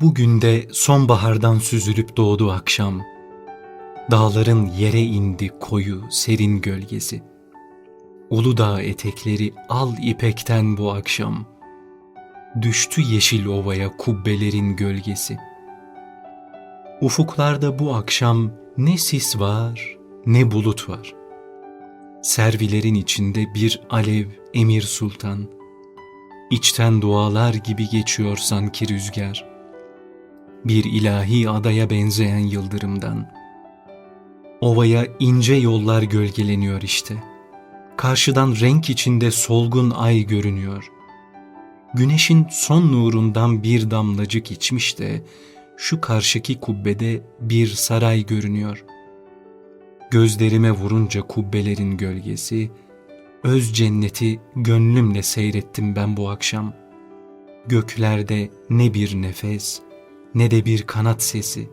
Bugün de sonbahardan süzülüp doğdu akşam. Dağların yere indi koyu serin gölgesi. Uludağ etekleri al ipekten bu akşam. Düştü yeşil ovaya kubbelerin gölgesi. Ufuklarda bu akşam ne sis var ne bulut var. Servilerin içinde bir alev emir sultan. İçten dualar gibi geçiyor sanki rüzgar. Bir ilahi adaya benzeyen yıldırımdan. Ovaya ince yollar gölgeleniyor işte. Karşıdan renk içinde solgun ay görünüyor. Güneşin son nurundan bir damlacık içmiş de şu karşıki kubbede bir saray görünüyor. Gözlerime vurunca kubbelerin gölgesi, öz cenneti gönlümle seyrettim ben bu akşam. Göklerde ne bir nefes, ne de bir kanat sesi.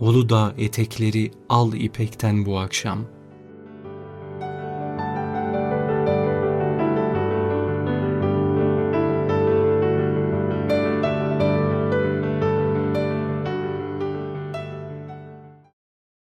Uludağ etekleri al ipekten bu akşam.''